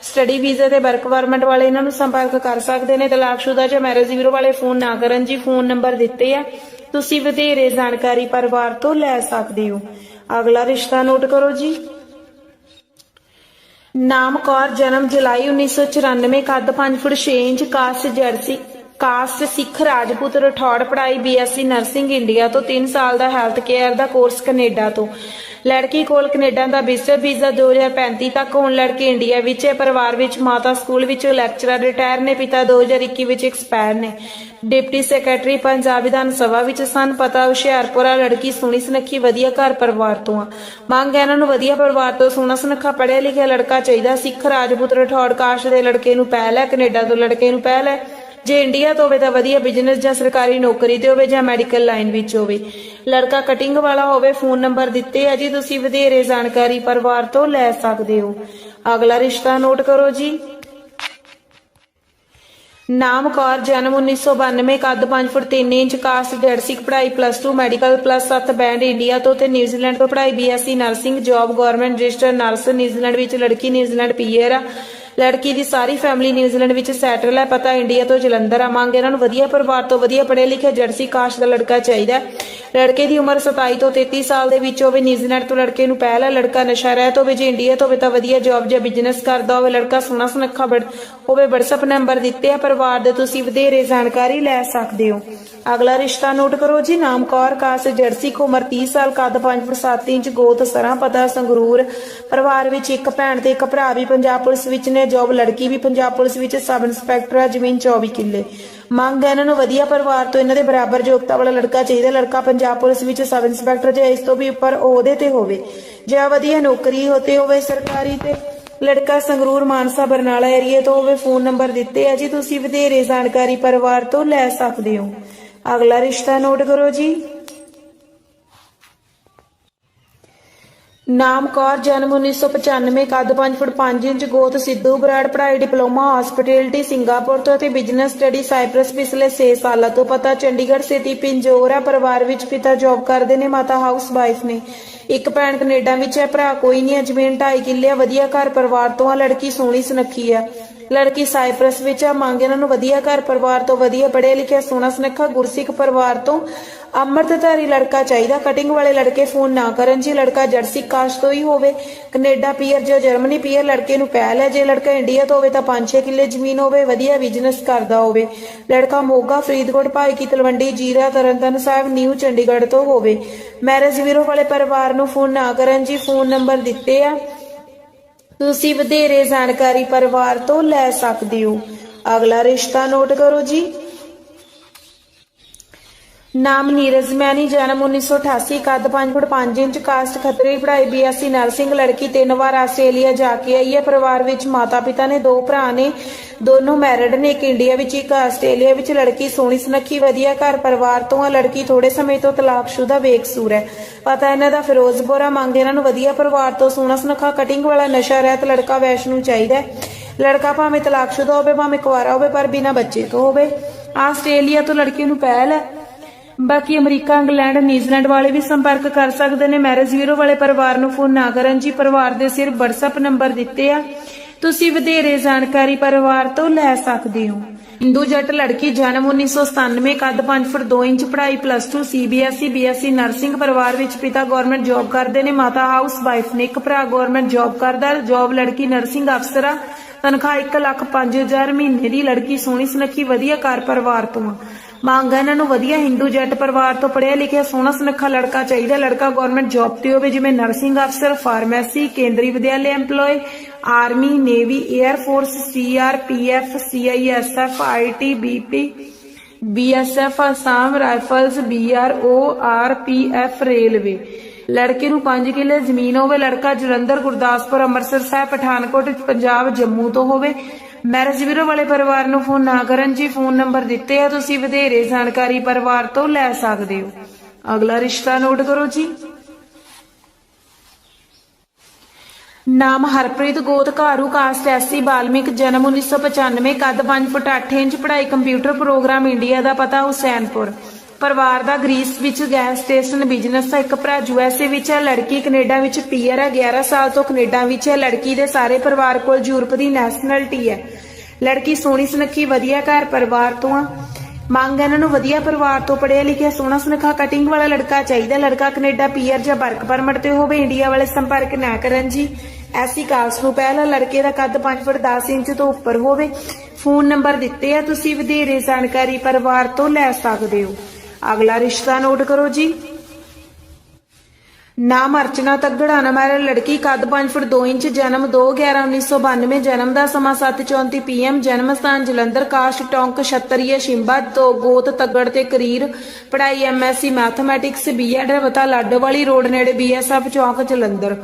ਸਟੱਡੀ ਵੀਜ਼ੇ ਤੇ ਵਰਕ ਪਰਮਿਟ ਵਾਲੇ ਇਹਨਾਂ ਨੂੰ ਸੰਪਰਕ ਕਰ ਸਕਦੇ ਨੇ। ਤਲਾਕਸ਼ੁਦਾ ਜਾਂ ਮੈਰਿਜ ਬਿਊਰੋ ਵਾਲੇ ਫੋਨ ਨਾ ਕਰਨ ਜੀ, ਫੋਨ ਨੰਬਰ ਦਿੱਤੇ ਆ। ਤੁਸੀਂ ਵਧੇਰੇ ਜਾਣਕਾਰੀ ਪਰਿਵਾਰ ਤੋਂ ਲੈ ਸਕਦੇ ਹੋ। ਅਗਲਾ ਰਿਸ਼ਤਾ ਨੋਟ ਕਰੋ ਜੀ। ਨਾਮ ਕੌਰ ਜਨਮ ਜੁਲਾਈ 1994 ਕੱਦ 5 ਫੁੱਟ 6 ਇੰਚ ਕਾਸਟ ਜਰਸੀ ਕਾਸਟ ਸਿੱਖ ਰਾਜਪੂਤ ਰਠੌੜ ਪੜ੍ਹਾਈ ਬੀਐਸਸੀ ਨਰਸਿੰਗ ਇੰਡੀਆ ਤੋਂ 3 ਸਾਲ ਦਾ ਹੈਲਥ ਕੇਅਰ ਦਾ ਕੋਰਸ ਕੈਨੇਡਾ ਤੋਂ। ਲੜਕੀ ਕੋਲ ਕੈਨੇਡਾ ਦਾ ਵਿਜ਼ਟਰ ਵੀਜ਼ਾ 2035 ਤੱਕ ਹੁਣ ਲੜਕੀ ਇੰਡੀਆ ਵਿੱਚ ਹੈ। ਪਰਿਵਾਰ ਵਿੱਚ ਮਾਤਾ ਸਕੂਲ ਵਿੱਚ ਲੈਕਚਰਰ ਰਿਟਾਇਰ ਨੇ, ਪਿਤਾ 2021 ਵਿੱਚ ਐਕਸਪਾਇਰ ਨੇ। ਡਿਪਟੀ ਸੈਕਟਰੀ ਪੰਜਾਬ ਵਿਧਾਨ ਸਭਾ ਵਿੱਚ ਸਨ। ਪਤਾ, ਹੁਸ਼ਿਆਰਪੁਰਾ ਲੜਕੀ ਸੋਹਣੀ ਸੁਨੱਖੀ, ਵਧੀਆ ਘਰ ਪਰਿਵਾਰ ਤੋਂ ਆ। ਮੰਗ ਹੈ ਇਹਨਾਂ ਨੂੰ ਵਧੀਆ ਪਰਿਵਾਰ ਤੋਂ ਸੋਹਣਾ ਸੁਨੱਖਾ ਪੜ੍ਹਿਆ ਲਿਖਿਆ ਲੜਕਾ ਚਾਹੀਦਾ। ਸਿੱਖ ਰਾਜਪੂਤ ਰਠੌੜ ਕਾਸ਼ ਦੇ ਲੜਕੇ ਨੂੰ ਪਹਿਲ ਹੈ। ਕੈਨੇਡਾ ਤੋਂ ਲੜਕੇ ਨੂੰ ਪਹਿਲ ਹੈ। ਜੇ ਇੰਡੀਆ ਤੋਂ ਹੋਵੇ ਤਾਂ ਵਧੀਆ ਬਿਜ਼ਨਸ ਜਾਂ ਸਰਕਾਰੀ ਨੌਕਰੀ ਤੇ ਹੋਵੇ ਜਾਂ ਮੈਡੀਕਲ ਲਾਈਨ ਵਿੱਚ ਹੋਵੇ। ਲੜਕਾ ਕਟਿੰਗ ਵਾਲਾ ਹੋਵੇ ਫੋਨ ਨੰਬਰ ਦਿੱਤੇ ਆ ਜੀ, ਤੁਸੀਂ ਵਧੇਰੇ ਜਾਣਕਾਰੀ ਪਰਿਵਾਰ ਤੋਂ ਲੈ ਸਕਦੇ ਹੋ। ਅਗਲਾ ਰਿਸ਼ਤਾ ਨੋਟ ਕਰੋ ਜੀ। ਨਾਮ ਕੌਰ ਜਨਮ 1992 ਕੱਦ 5 ਫੁੱਟ 3 ਇੰਚ ਕਾਸਟ ਡੇਢ ਪੜ੍ਹਾਈ plus 2 medical plus 7 band India ਤੋਂ ਤੇ ਨਿਊਜ਼ੀਲੈਂਡ ਤੋਂ ਪੜ੍ਹਾਈ BSc nursing job government register nurse New Zealand ਵਿੱਚ ਲੜਕੀ, ਨਿਊਜ਼ੀਲੈਂਡ ਪੀਆਰ ਆ। ਲੜਕੀ ਦੀ ਸਾਰੀ ਫੈਮਿਲੀ ਨਿਊਜ਼ੀਲੈਂਡ ਵਿੱਚ ਸੈਟਲ ਹੈ। ਪਤਾ ਇੰਡੀਆ ਤੋਂ ਜਲੰਧਰ ਆਵਾਂਗੇ। ਇਹਨਾਂ ਨੂੰ ਵਧੀਆ ਪਰਿਵਾਰ ਤੋਂ ਵਧੀਆ ਪੜ੍ਹੇ ਲਿਖੇ ਜਰਸੀ ਕਾਸਟ ਦਾ ਲੜਕਾ ਚਾਹੀਦਾ ਲੜਕੇ ਦੀ ਉਮਰ 27 ਤੋਂ 33 ਸਾਲ ਦੇ ਵਿੱਚ ਹੋਵੇ ਨਿਊਜ਼ੀਲੈਂਡ ਤੋਂ ਲੜਕੇ ਨੂੰ ਪਹਿਲਾ ਲੜਕਾ ਨਸ਼ਾ ਰਹਿਤ ਹੋਵੇ ਜੇ ਇੰਡੀਆ ਤੋਂ ਹੋਵੇ ਤਾਂ ਵਧੀਆ ਜੌਬ ਜਾਂ ਬਿਜ਼ਨਸ ਕਰਦਾ ਹੋਵੇ, ਲੜਕਾ ਸੋਹਣਾ ਸੁਨੱਖਾ ਬੜ ਹੋਵੇ, WhatsApp ਨੰਬਰ ਦਿੱਤੇ ਆ, ਪਰਿਵਾਰ ਦੇ ਤੁਸੀਂ ਵਧੇਰੇ ਜਾਣਕਾਰੀ ਲੈ ਸਕਦੇ ਹੋ। ਅਗਲਾ ਰਿਸ਼ਤਾ ਨੋਟ ਕਰੋ ਜੀ, ਨਾਮ ਕੌਰ, ਕਾਸ, ਜਰਸੀ ਕੋ ਉਮਰ 30 ਸਾਲ, ਕੱਦ 5 ਫੁੱਟ 7 ਇੰਚ, ਗੋਤ, ਸਰਾਂ, ਪਤਾ, ਸੰਗਰੂਰ। ਪਰਿਵਾਰ ਵਿੱਚ ਇੱਕ ਭੈਣ ਤੇ ਇੱਕ ਭਰਾ ਵੀ ਪੰਜਾਬ ਪੁਲਿਸ ਵਿੱਚ ਨੇ ਜੌਬ ਲੜਕੀ ਵੀ ਪੰਜਾਬ ਪੁਲਿਸ ਵਿੱਚ ਸਬ ਇੰਸਪੈਕਟਰ ਹੈ ਜ਼ਮੀਨ 24 ਕਿੱਲੇ। ਮੰਗ ਹੈ ਇਹਨਾਂ ਨੂੰ ਵਧੀਆ ਪਰਿਵਾਰ ਤੋਂ, ਇਹਨਾਂ ਦੇ ਬਰਾਬਰ ਯੋਗਤਾ ਵਾਲਾ ਲੜਕਾ ਚਾਹੀਦਾ, ਲੜਕਾ ਪੰਜਾਬ ਪੁਲਿਸ ਵਿੱਚ ਸਬ ਇੰਸਪੈਕਟਰ ਜਾਂ ਇਸ ਤੋਂ ਵੀ ਉੱਪਰ ਅਹੁਦੇ ਤੇ ਹੋਵੇ। ਜਾਂ ਵਧੀਆ ਨੌਕਰੀ ਹੋਤੇ ਹੋਵੇ ਸਰਕਾਰੀ ਤੇ, ਲੜਕਾ ਸੰਗਰੂਰ ਮਾਨਸਾ ਬਰਨਾਲਾ ਏਰੀਆ ਤੋਂ ਹੋਵੇ ਫੋਨ ਨੰਬਰ ਦਿੱਤੇ ਆ ਜੀ, ਤੁਸੀਂ ਵਧੇਰੇ ਜਾਣਕਾਰੀ ਪਰਿਵਾਰ ਤੋਂ ਲੈ ਸਕਦੇ ਹੋ। ਅਗਲਾ ਰਿਸ਼ਤਾ ਨੋਟ ਕਰੋ ਜੀ। ਨਾਮ ਕੌਰ, ਜਨਮ 1995 ਕੱਦ 5 ਫੁੱਟ 5 ਇੰਚ, ਗੋਤ ਸਿੱਧੂ ਬਰਾੜ ਪੜ੍ਹਾਈ, ਡਿਪਲੋਮਾ ਹਸਪੀਟੈਲਿਟੀ ਸਿੰਗਾਪੁਰ ਤੋਂ ਅਤੇ ਬਿਜ਼ਨਸ ਸਟੱਡੀ ਸਾਈਪ੍ਰਸ ਪਿਛਲੇ 6 ਸਾਲਾਂ ਤੋਂ ਪਤਾ, ਚੰਡੀਗੜ੍ਹ ਸਿਟੀ ਪਿੰਜੋਰਾ ਪਰਿਵਾਰ ਵਿੱਚ ਪਿਤਾ ਜੌਬ ਕਰਦੇ ਨੇ, ਮਾਤਾ ਹਾਊਸ ਵਾਈਫ ਨੇ। ਇੱਕ ਭੈਣ ਕੈਨੇਡਾ ਵਿੱਚ ਹੈ, ਭਰਾ ਕੋਈ ਨਹੀਂ ਹੈ, ਜ਼ਮੀਨ 2.5 ਕਿੱਲੇ ਵਧੀਆ ਘਰ ਪਰਿਵਾਰ ਤੋਂ ਆ, ਲੜਕੀ ਸੋਹਣੀ ਸੁਨੱਖੀ ਆ। ਲੜਕੀ ਸਾਈਪ੍ਰਸ ਵਿੱਚ ਆ, ਮੰਗ ਇਹਨਾਂ ਨੂੰ ਵਧੀਆ ਘਰ ਪਰਿਵਾਰ ਤੋਂ ਵਧੀਆ ਪੜ੍ਹਿਆ ਲਿਖਿਆ, ਸੋਹਣਾ ਸੁਨੱਖਾ, ਗੁਰਸਿੱਖ ਪਰਿਵਾਰ ਤੋਂ ਅੰਮ੍ਰਿਤਧਾਰੀ ਲੜਕਾ ਚਾਹੀਦਾ। ਕਟਿੰਗ ਵਾਲੇ ਲੜਕੇ ਫੋਨ ਨਾ ਕਰਨ ਜੀ ਲੜਕਾ ਜਰਸੀ ਕਾਸ਼ ਤੋਂ ਹੀ ਹੋਵੇ। ਕੈਨੇਡਾ ਪੀਅਰ ਜਾਂ ਜਰਮਨੀ ਪੀਅਰ ਲੜਕੇ ਨੂੰ ਪਹਿਲ ਹੈ ਜੇ ਲੜਕਾ ਇੰਡੀਆ ਤੋਂ ਹੋਵੇ ਤਾਂ 5-6 ਕਿੱਲੇ ਜ਼ਮੀਨ ਹੋਵੇ, ਵਧੀਆ ਬਿਜ਼ਨਸ ਕਰਦਾ ਹੋਵੇ। ਲੜਕਾ ਮੋਗਾ, ਫਰੀਦਕੋਟ ਭਾਈ ਕੀ ਤਲਵੰਡੀ, ਜੀਰਾ ਤਰਨਤਨ ਸਾਹਿਬ, ਨਿਊ ਚੰਡੀਗੜ੍ਹ ਤੋਂ ਹੋਵੇ। ਮੈਰਿਜ ਵੀਰੋ ਵਾਲੇ ਪਰਿਵਾਰ ਨੂੰ ਫੋਨ ਨਾ ਕਰਨ ਜੀ, ਫੋਨ ਨੰਬਰ ਦਿੱਤੇ ਆ। ਤੁਸੀਂ ਵਧੇਰੇ ਜਾਣਕਾਰੀ ਪਰਿਵਾਰ ਤੋਂ ਲੈ ਸਕਦੇ ਹੋ। ਅਗਲਾ ਰਿਸ਼ਤਾ ਨੋਟ ਕਰੋ ਜੀ। ਨਾਮ ਨੀਰਜ ਮੈਨੀ ਜਨਮ 1988 ਕੱਦ 5 ਫੁੱਟ 5 ਇੰਚ ਕਾਸਟ ਖੱਤਰੀ, ਪੜ੍ਹਾਈ ਬੀਐਸਸੀ, ਨਰਸਿੰਗ, ਲੜਕੀ ਤਿੰਨ ਵਾਰ ਆਸਟ੍ਰੇਲੀਆ ਜਾ ਕੇ ਆਈ ਹੈ। ਪਰਿਵਾਰ ਵਿੱਚ ਮਾਤਾ ਪਿਤਾ ਨੇ ਦੋ ਭਰਾ ਨੇ, ਦੋਨੋਂ ਮੈਰਿਡ ਨੇ, ਇੱਕ ਇੰਡੀਆ ਵਿੱਚ, ਇੱਕ ਆਸਟ੍ਰੇਲੀਆ ਵਿੱਚ। ਲੜਕੀ ਸੋਹਣੀ ਸੁਨੱਖੀ, ਵਧੀਆ ਘਰ ਪਰਿਵਾਰ ਤੋਂ ਆ। ਲੜਕੀ ਥੋੜੇ ਸਮੇਂ ਤੋਂ ਤਲਾਕਸ਼ੁਦਾ, ਬੇਕਸੂਰ ਹੈ। ਪਤਾ ਇਹਨਾਂ ਦਾ ਫਿਰੋਜ਼ਪੁਰਾ ਮੰਗ ਇਹਨਾਂ ਨੂੰ ਵਧੀਆ ਪਰਿਵਾਰ ਤੋਂ ਸੋਹਣਾ ਸੁਨੱਖਾ ਕਟਿੰਗ ਵਾਲਾ ਨਸ਼ਾ ਰਹਿਤ ਲੜਕਾ ਵੈਸ਼ਨੂੰ ਚਾਹੀਦਾ ਲੜਕਾ ਭਾਵੇਂ ਤਲਾਕਸ਼ੁਦਾ ਹੋਵੇ, ਭਾਵੇਂ ਕੁਆਰਾ ਹੋਵੇ, ਪਰ ਬਿਨਾਂ ਬੱਚੇ ਤੋਂ ਹੋਵੇ। ਆਸਟ੍ਰੇਲੀਆ ਤੋਂ ਲੜਕੀ ਨੂੰ ਪਹਿਲ ਹੈ। ਬਾਕੀ ਅਮਰੀਕਾ, ਇੰਗਲੈਂਡ, ਨਿਊਜ਼ੀਲੈਂਡ ਵਾਲੇ ਵੀ ਸੰਪਰਕ ਕਰ ਸਕਦੇ ਨੇ। ਮੈਰਿਜ ਵੀਰੋ ਵਾਲੇ ਪਰਿਵਾਰ ਨੂੰ ਫੋਨ ਨਾ ਕਰਨ ਜੀ। ਪਰਿਵਾਰ ਦੇ ਸਿਰ WhatsApp ਨੰਬਰ ਦਿੱਤੇ ਆ। ਤੁਸੀਂ ਵਧੇਰੇ ਜਾਣਕਾਰੀ ਪਰਿਵਾਰ ਤੋਂ ਲੈ ਸਕਦੇ ਹੋ। ਹਿੰਦੂ ਜੱਟ ਲੜਕੀ ਜਨਮ 1997 ਕੱਦ 5 ਫੁੱਟ 2 ਇੰਚ, ਪੜ੍ਹਾਈ ਪਲੱਸ 2 ਸੀਬੀਐਸਈ ਬੀਐਸਸੀ ਨਰਸਿੰਗ ਪਰਿਵਾਰ ਵਿੱਚ ਪਿਤਾ ਗਵਰਨਮੈਂਟ ਜੌਬ ਕਰਦੇ ਨੇ। ਮਾਤਾ ਹਾਊਸ ਵਾਈਫ ਨੇ ਇੱਕ ਭਰਾ ਗਵਰਨਮੈਂਟ ਜੌਬ ਕਰਦਾ। ਜੌਬ ਲੜਕੀ ਨਰਸਿੰਗ ਅਫਸਰ ਆ। ਤਨਖਾਹ 1 ਲੱਖ 5000 ਮਹੀਨੇ ਦੀ। ਲੜਕੀ ਸੋਹਣੀ ਸੁਨੱਖੀ, ਵਧੀਆ ਘਰ ਪਰਿਵਾਰ ਤੋਂ ਆ। ਮੰਗ ਹੈ ਇਹਨਾਂ ਨੂੰ ਵਧੀਆ ਹਿੰਦੂ ਜੱਟ ਪਰਿਵਾਰ ਤੋਂ ਪੜ੍ਹਿਆ ਲਿਖਿਆ ਸੋਹਣਾ ਸੁਨੱਖਾ ਲੜਕਾ ਚਾਹੀਦਾ। ਲੜਕਾ ਗਵਰਨਮੈਂਟ ਜੌਬ ਤੇ ਹੋਵੇ, ਜਿਵੇਂ ਨਰਸਿੰਗ ਅਫਸਰ pharmacy Kendriya Vidyalaya EMPLOYE army navy air force CRPF CISF ITBP BSF Assam rifles BRO RPF railway ਲੜਕੇ ਨੂੰ 5 ਕਿੱਲੇ ਜ਼ਮੀਨ ਹੋਵੇ, ਲੜਕਾ ਜਲੰਧਰ, ਗੁਰਦਾਸਪੁਰ, ਅੰਮ੍ਰਿਤਸਰ ਸਾਹਿਬ, ਪਠਾਨਕੋਟ, ਪੰਜਾਬ, ਜੰਮੂ ਤੋਂ ਹੋਵੇ। ਮੈਰਿਜ ਵੀਰੋ ਵਾਲੇ ਪਰਿਵਾਰ ਨੂੰ ਫੋਨ ਨਾ ਕਰਨ ਜੀ, ਫੋਨ ਨੰਬਰ ਦਿੱਤੇ ਆ, ਤੁਸੀਂ ਵਧੇਰੇ ਜਾਣਕਾਰੀ ਪਰਿਵਾਰ ਤੋਂ ਲੈ ਸਕਦੇ ਹੋ। ਅਗਲਾ ਰਿਸ਼ਤਾ ਨੋਟ ਕਰੋ ਜੀ। ਨਾਮ ਹਰਪ੍ਰੀਤ ਗੋਤ, ਘਾਰੂ ਕਾਸਟ, ਐਸਸੀ ਬਾਲਮਿਕ, ਜਨਮ 1995 ਕੱਦ 5 ਫੁੱਟ 8 ਇੰਚ, ਪੜ੍ਹਾਈ, ਕੰਪਿਊਟਰ ਪ੍ਰੋਗਰਾਮ, ਇੰਡੀਆ ਦਾ ਪਤਾ, ਹੁਸੈਨਪੁਰ। ਪਰਿਵਾਰ ਦਾ ਗ੍ਰੀਸ ਵਿੱਚ ਗੈਸ ਸਟੇਸ਼ਨ ਬਿਜ਼ਨਸ ਦਾ ਇੱਕ ਭਰਾ ਯੂਐਸਏ ਵਿੱਚ ਹੈ, ਲੜਕੀ ਕੈਨੇਡਾ ਵਿੱਚ ਪੀਅਰ ਹੈ। 11 ਸਾਲ ਤੋਂ ਕੈਨੇਡਾ ਵਿੱਚ ਹੈ। ਲੜਕੀ ਦੇ ਸਾਰੇ ਪਰਿਵਾਰ ਕੋਲ ਯੂਰਪ ਦੀ ਨੈਸ਼ਨੈਲਿਟੀ ਹੈ। ਲੜਕੀ ਸੋਹਣੀ ਸੁਨੱਖੀ, ਵਧੀਆ ਘਰ ਪਰਿਵਾਰ ਤੋਂ ਆ। ਮੰਗ ਇਹਨਾਂ ਨੂੰ ਵਧੀਆ ਪਰਿਵਾਰ ਤੋਂ ਪੜ੍ਹਿਆ ਲਿਖਿਆ, ਸੋਹਣਾ ਸੁਨੱਖਾ ਕਟਿੰਗ ਵਾਲਾ ਲੜਕਾ ਚਾਹੀਦਾ। ਲੜਕਾ ਕੈਨੇਡਾ ਪੀਆਰ ਜਾਂ ਵਰਕ ਪਰਮਿਟ ਤੇ ਹੋਵੇ, ਇੰਡੀਆ ਵਾਲੇ ਸੰਪਰਕ ਨਾ ਕਰਨ ਜੀ। ਐਸੀ ਕਾਸਟ ਨੂੰ ਪਹਿਲਾ ਲੜਕੇ ਦਾ ਕੱਦ 5 ਫੁੱਟ 10 ਇੰਚ ਤੋਂ ਉੱਪਰ ਹੋਵੇ। ਫੋਨ ਨੰਬਰ ਦਿੱਤੇ ਆ, ਤੁਸੀਂ ਵਧੇਰੇ ਜਾਣਕਾਰੀ ਪਰਿਵਾਰ ਤੋਂ ਲੈ ਸਕਦੇ ਹੋ। ਅਗਲਾ ਰਿਸ਼ਤਾ ਨੋਟ ਕਰੋ ਜੀ। ਨਾਮ ਅਰਚਨਾ ਤੱਗੜਾ ਨਮੈਰ ਲੜਕੀ, ਕੱਦ 5 ਫੁੱਟ 2 ਇੰਚ, ਜਨਮ 2/11/1992 ਜਨਮ ਦਾ ਸਮਾਂ 7:34 ਪੀਐਮ, ਜਨਮ ਸਥਾਨ ਜਲੰਧਰ ਕਾਸ਼ਟ ਟੌਂਕ ਛਤਰੀਆ ਸ਼ਿੰਬਾ ਤੋਂ ਗੋਤ ਤੱਗੜ ਤੇ ਕਰੀਰ, ਪੜ੍ਹਾਈ ਐਮਐਸਸੀ ਮੈਥਮੈਟਿਕਸ, ਬੀਐਡ ਪਤਾ ਲਾਡੋਵਾਲੀ ਰੋਡ ਨੇੜੇ ਬੀਐਸਐਫ ਚੌਂਕ, ਜਲੰਧਰ।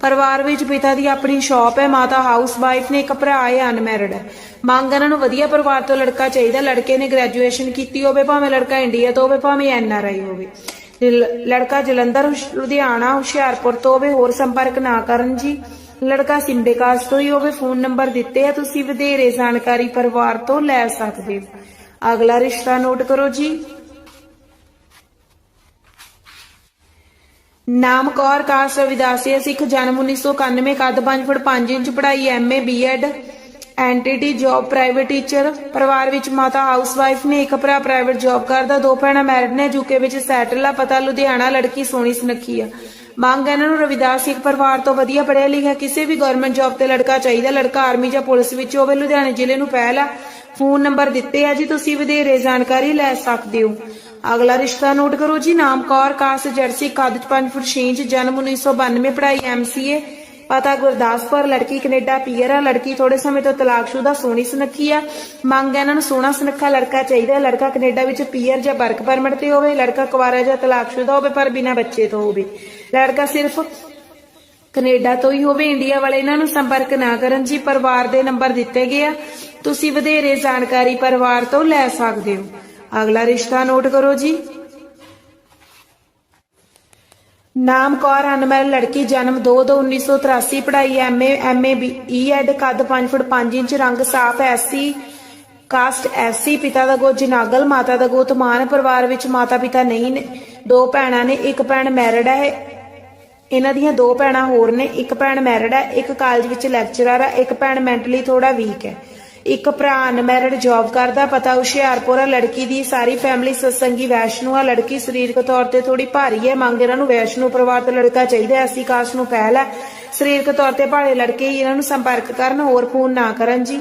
ਪਰਿਵਾਰ ਵਿੱਚ ਪਿਤਾ ਦੀ ਆਪਣੀ ਸ਼ਾਪ ਹੈ, ਮਾਤਾ ਹਾਊਸ ਵਾਈਫ ਨੇ ਇੱਕ ਭਰਾ ਹੈ ਅਨਮੈਰਿਡ ਹੈ। ਮੰਗ ਇਹਨਾਂ ਨੂੰ ਵਧੀਆ ਪਰਿਵਾਰ ਤੋਂ ਲੜਕਾ ਚਾਹੀਦਾ। ਲੜਕੇ ਨੇ ਗ੍ਰੈਜੂਏਸ਼ਨ ਕੀਤੀ ਹੋਵੇ, ਭਾਵੇਂ ਲੜਕਾ ਇੰਡੀਆ ਤੋਂ ਹੋਵੇ, ਭਾਵੇਂ ਐਨਆਰਆਈ ਹੋਵੇ। ਲੜਕਾ ਜਲੰਧਰ ਲੁਧਿਆਣਾ, ਹੁਸ਼ਿਆਰਪੁਰ ਤੋਂ ਹੋਵੇ, ਹੋਰ ਸੰਪਰਕ ਨਾ ਕਰਨ ਜੀ। ਲੜਕਾ ਸਿੰਬੇ ਤੋਂ ਹੀ ਹੋਵੇ ਫੋਨ ਨੰਬਰ ਦਿੱਤੇ ਆ, ਤੁਸੀਂ ਵਧੇਰੇ ਜਾਣਕਾਰੀ ਪਰਿਵਾਰ ਤੋਂ ਲੈ ਸਕਦੇ ਹੋ। ਅਗਲਾ ਰਿਸ਼ਤਾ ਨੋਟ ਕਰੋ ਜੀ। ਨਾਮ ਕੌਰ ਕਾਸ ਰਵਿਦਾਸੀਆ ਸਿੱਖ ਜਨਮ 1991 ਕੱਦ 5 ਫੁੱਟ 5 ਇੰਚ, ਪੜ੍ਹਾਈ MA BEd NTT job private teacher ਪਰਿਵਾਰ ਵਿੱਚ ਮਾਤਾ ਹਾਊਸ ਵਾਈਫ ਨੇ ਇੱਕ ਭਰਾ ਪ੍ਰਾਈਵੇਟ ਜੌਬ ਕਰਦਾ, ਦੋ ਭੈਣਾਂ ਮੈਰਿਡ ਨੇ ਯੂਕੇ ਵਿੱਚ ਸੈਟਲ ਆ, ਪਤਾ ਲੁਧਿਆਣਾ ਲੜਕੀ ਸੋਹਣੀ ਸੁਨੱਖੀ ਆ। ਮੰਗ ਇਹਨਾਂ ਨੂੰ ਰਵਿਦਾਸ ਸਿੱਖ ਪਰਿਵਾਰ ਤੋਂ ਵਧੀਆ ਪੜਿਆ ਲਿਖਿਆ, ਕਿਸੇ ਵੀ ਗਵਰਨਮੈਂਟ ਜੌਬ ਤੇ ਲੜਕਾ ਚਾਹੀਦਾ, ਲੜਕਾ ਆਰਮੀ ਜਾਂ ਪੁਲਿਸ ਵਿੱਚ ਹੋਵੇ, ਲੁਧਿਆਣਾ ਜ਼ਿਲ੍ਹੇ ਨੂੰ ਪਹਿਲ ਆ। ਫੋਨ ਨੰਬਰ ਦਿੱਤੇ ਆ ਜੀ, ਤੁਸੀਂ ਵਧੇਰੇ ਜਾਣਕਾਰੀ ਲੈ ਸਕਦੇ ਹੋ। ਅਗਲਾ ਰਿਸ਼ਤਾ ਨੋਟ ਕਰੋ ਜੀ, ਨਾਮ ਕੌਰ ਕਾਸ ਜਰਸੀ, ਕੱਦ 5 ਫੁੱਟ 6 ਇੰਚ, ਜਨਮ 1992 ਪੜ੍ਹਾਈ ਐਮਸੀਏ, ਪਤਾ ਗੁਰਦਾਸਪੁਰ, ਲੜਕੀ ਕੈਨੇਡਾ, ਪੀਅਰ ਆ, ਲੜਕੀ ਥੋੜੇ ਸਮੇਂ ਤੋਂ ਤਲਾਕਸ਼ੁਦਾ, ਸੋਹਣੀ ਸੁਨੱਖੀ ਆ। ਮੰਗ ਇਹਨਾਂ ਨੂੰ ਸੋਹਣਾ ਸੁਨੱਖਾ ਲੜਕਾ ਚਾਹੀਦਾ ਲੜਕਾ ਕੈਨੇਡਾ ਵਿੱਚ ਪੀਅਰ ਜਾਂ ਵਰਕ ਪਰਮਿਟ ਤੇ ਹੋਵੇ, ਲੜਕਾ ਕੁਵਾਰਾ ਜਾਂ ਤਲਾਕਸ਼ੁਦਾ ਹੋਵੇ, ਪਰ ਬਿਨਾਂ ਬੱਚੇ ਤੋਂ ਹੋਵੇ। ਲੜਕਾ ਸਿਰਫ ਕੈਨੇਡਾ ਤੋਂ ਹੀ ਹੋਵੇ, ਇੰਡੀਆ ਵਾਲੇ ਇਹਨਾਂ ਨੂੰ ਸੰਪਰਕ ਨਾ ਕਰਨ ਜੀ, ਪਰਿਵਾਰ ਦੇ ਨੰਬਰ ਦਿੱਤੇ ਗਏ ਆ। ਤੁਸੀਂ ਵਧੇਰੇ ਜਾਣਕਾਰੀ ਪਰਿਵਾਰ ਤੋਂ ਲੈ ਸਕਦੇ ਹੋ। ਅਗਲਾ ਰਿਸ਼ਤਾ ਨੋਟ ਕਰੋ ਜੀ। ਨਾਮ ਕੌਰ ਅਨਮੈਲ, ਲੜਕੀ ਜਨਮ 2/2/1983 ਪੜ੍ਹਾਈ ਐਮਏ ਐਮਏ ਈਐਡ ਕੱਦ 5 ਫੁੱਟ 5 ਇੰਚ, ਰੰਗ ਸਾਫ਼, ਐਸਸੀ, ਕਾਸਟ ਐਸਸੀ, ਪਿਤਾ ਦਾ ਗੋਤ ਜਨਾਗਲ, ਮਾਤਾ ਦਾ ਗੋਤ ਮਾਨ, ਪਰਿਵਾਰ ਵਿੱਚ ਮਾਤਾ ਪਿਤਾ ਨਹੀਂ ਨੇ, ਦੋ ਭੈਣਾਂ ਨੇ, ਇੱਕ ਭੈਣ ਮੈਰਿਡ ਹੈ। ਇਹਨਾਂ ਦੀਆਂ ਦੋ ਭੈਣਾਂ ਹੋਰ ਨੇ, ਇੱਕ ਭੈਣ ਮੈਰਿਡ ਹੈ, ਇੱਕ ਕਾਲਜ ਵਿੱਚ ਲੈਕਚਰਰ ਹੈ, ਇੱਕ ਭੈਣ ਮੈਂਟਲੀ ਥੋੜਾ ਵੀਕ ਹੈ। ਇੱਕ ਭਰਾ ਅਨਮੈਰਿਡ ਜੌਬ ਕਰਦਾ, ਪਤਾ ਹੁਸ਼ਿਆਰਪੁਰ ਆ, ਲੜਕੀ ਦੀ ਸਾਰੀ ਫੈਮਿਲੀ ਸਤਸੰਗੀ ਵੈਸ਼ਨੂ ਆ। ਲੜਕੀ ਸਰੀਰਕ ਤੌਰ ਤੇ ਥੋੜੀ ਭਾਰੀ ਹੈ, ਮੰਗ ਇਹਨਾਂ ਨੂੰ ਵੈਸ਼ਨੂ ਪਰਿਵਾਰ ਤੋਂ ਲੜਕਾ ਚਾਹੀਦਾ ਹੈ ਐਸੀ ਕਾਸਟ ਨੂੰ ਪਹਿਲ ਹੈ ਸਰੀਰਕ ਤੌਰ ਤੇ ਭਾਰੇ ਲੜਕੇ ਹੀ ਇਹਨਾਂ ਨੂੰ ਸੰਪਰਕ ਕਰਨ, ਹੋਰ ਫੋਨ ਨਾ ਕਰਨ ਜੀ।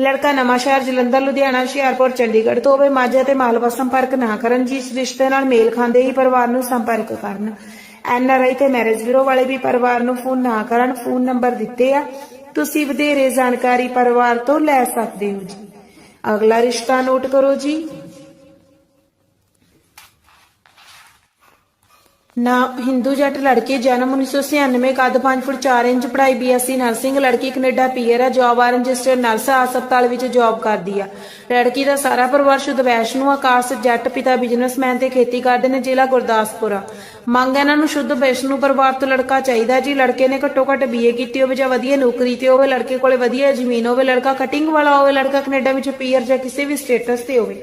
ਲੜਕਾ ਨਵਾਂ ਸ਼ਹਿਰ ਜਲੰਧਰ, ਲੁਧਿਆਣਾ, ਹੁਸ਼ਿਆਰਪੁਰ, ਚੰਡੀਗੜ੍ਹ ਤੋਂ ਹੋਵੇ, ਮਾਝਾ ਤੇ ਮਾਲਵਾ ਸੰਪਰਕ ਨਾ ਕਰਨ ਜੀ। ਇਸ ਰਿਸ਼ਤੇ ਨਾਲ ਮੇਲ ਖਾਂਦੇ ਹੀ ਪਰਿਵਾਰ ਨੂੰ ਸੰਪਰਕ ਕਰਨ। ਐਨਆਰਆਈ ਤੇ ਮੈਰਿਜ ਬਿਊਰੋ ਵਾਲੇ ਵੀ ਪਰਿਵਾਰ ਨੂੰ ਫੋਨ ਨਾ ਕਰਨ, ਫੋਨ ਨੰਬਰ ਦਿੱਤੇ ਆ। ਤੁਸੀਂ ਵਧੇਰੇ ਜਾਣਕਾਰੀ ਪਰਿਵਾਰ ਤੋਂ ਲੈ ਸਕਦੇ ਹੋ ਜੀ। ਅਗਲਾ ਰਿਸ਼ਤਾ ਨੋਟ ਕਰੋ ਜੀ। ਨਾ ਹਿੰਦੂ ਜੱਟ ਲੜਕੀ ਜਨਮ 1996 ਕੱਦ 5 ਫੁੱਟ 4 ਇੰਚ ਪੜ੍ਹਾਈ ਬੀਐਸਸੀ ਨਰਸਿੰਗ ਲੜਕੀ ਕੈਨੇਡਾ ਪੀਅਰ ਹੈ ਜੌਬ ਆ ਰਜਿਸਟਰਡ ਨਰਸ ਆ, ਹਸਪਤਾਲ ਵਿੱਚ ਜੌਬ ਕਰਦੀ ਆ। ਲੜਕੀ ਦਾ ਸਾਰਾ ਪਰਿਵਾਰ ਸ਼ੁੱਧ ਵੈਸ਼ਨੂ ਆਕਾਸ਼ ਜੱਟ ਪਿਤਾ ਬਿਜ਼ਨਸਮੈਨ ਤੇ ਖੇਤੀ ਕਰਦੇ ਨੇ ਜ਼ਿਲ੍ਹਾ ਗੁਰਦਾਸਪੁਰ। ਆ ਮੰਗ ਇਹਨਾਂ ਨੂੰ ਸ਼ੁੱਧ ਵੈਸ਼ਨੂ ਪਰਿਵਾਰ ਤੋਂ ਲੜਕਾ ਚਾਹੀਦਾ ਜੀ। ਲੜਕੇ ਨੇ ਘੱਟੋ ਘੱਟ ਬੀਏ ਕੀਤੀ ਹੋਵੇ ਜਾਂ ਵਧੀਆ ਨੌਕਰੀ ਤੇ ਹੋਵੇ ਲੜਕੇ ਕੋਲੇ ਵਧੀਆ ਜ਼ਮੀਨ ਹੋਵੇ ਲੜਕਾ ਕਟਿੰਗ ਵਾਲਾ ਹੋਵੇ ਲੜਕਾ ਕੈਨੇਡਾ ਵਿੱਚ ਪੀਅਰ ਜਾਂ ਕਿਸੇ ਵੀ ਸਟੇਟਸ ਤੇ ਹੋਵੇ।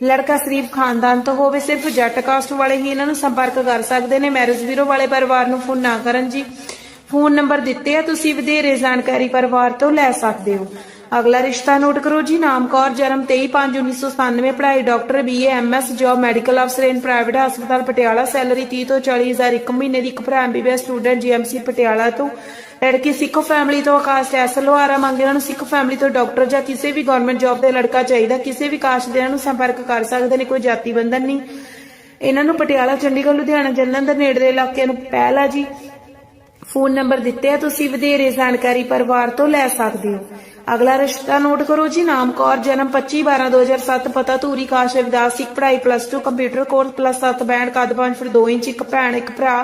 ਲੜਕਾ ਸ਼ਰੀਫ ਖਾਨਦਾਨ ਤੋਂ ਹੋਵੇ, ਸਿਰਫ ਜੱਟ ਕਾਸਟ ਵਾਲੇ ਹੀ ਇਹਨਾਂ ਨੂੰ ਸੰਪਰਕ ਕਰ ਸਕਦੇ ਨੇ। ਮੈਰਿਜ ਬਿਊਰੋ ਵਾਲੇ ਪਰਿਵਾਰ ਨੂੰ ਫੋਨ ਨਾ ਕਰਨ ਜੀ। ਫੋਨ ਨੰਬਰ ਦਿੱਤੇ ਆ, ਤੁਸੀਂ ਵਧੇਰੇ ਜਾਣਕਾਰੀ ਪਰਿਵਾਰ ਤੋਂ ਲੈ ਸਕਦੇ ਹੋ। ਅਗਲਾ ਰਿਸ਼ਤਾ ਨੋਟ ਕਰੋ ਜੀ, ਨਾਮ ਕੌਰ, ਜਨਮ 23/5/1997 ਪੜ੍ਹਾਈ doctor BA MS job medical ਅਫਸਰ ਇਨ ਪ੍ਰਾਈਵੇਟ ਹਸਪਤਾਲ ਪਟਿਆਲਾ ਸੈਲਰੀ 30 ਤੋਂ 40 ਇੱਕ ਮਹੀਨੇ ਦੀ ਇੱਕ ਭਰਾ ਐਮਬੀਬੀਐਸ ਸਟੂਡੈਂਟ ਜੀਐਮਸੀ ਪਟਿਆਲਾ ਤੋਂ। ਲੜਕੀ ਸਿੱਖ ਫੈਮਿਲੀ ਤੋਂ ਆਕਾਸ਼ ਐਸ ਲੋਹਾਰਾ ਉਹਨਾਂ ਨੂੰ ਸਿੱਖ ਫੈਮਿਲੀ ਤੋਂ ਡਾਕਟਰ ਜਾਂ ਕਿਸੇ ਵੀ ਗਵਰਨਮੈਂਟ ਜੌਬ ਦੇ ਲੜਕਾ ਚਾਹੀਦਾ, ਕਿਸੇ ਵੀ ਕਾਸਟ ਦੇ ਇਹਨਾਂ ਨੂੰ ਸੰਪਰਕ ਕਰ ਸਕਦੇ ਨੇ, ਕੋਈ ਜਾਤੀ ਬੰਧਨ ਨਹੀਂ। ਇਹਨਾਂ ਨੂੰ ਪਟਿਆਲਾ, ਚੰਡੀਗੜ੍ਹ, ਲੁਧਿਆਣਾ, ਜਲੰਧਰ ਨੇੜਲੇ ਇਲਾਕੇ ਨੂੰ ਪਹਿਲ ਆ ਜੀ। ਫੋਨ ਨੰਬਰ ਦਿੱਤੇ ਆ ਤੁਸੀਂ, ਵਧੇਰੇ ਜਾਣਕਾਰੀ ਪਰਿਵਾਰ ਤੋਂ ਲੈ ਸਕਦੇ ਹੋ। ਅਗਲਾ ਰਿਸ਼ਤਾ ਨੋਟ ਕਰੋ ਜੀ ਨਾਮ ਕੌਰ ਜਨਮ 25 12 2007 ਪਤਾ ਧੂਰੀ ਕਾਸ਼ ਵਿਦਾਸ ਸਿੱਖ ਪੜ੍ਹਾਈ plus 2 computer course plus 7 band ਕੱਦ 5 ਫੁੱਟ 2 ਇੰਚ ਇੱਕ ਭੈਣ ਇੱਕ ਭਰਾ।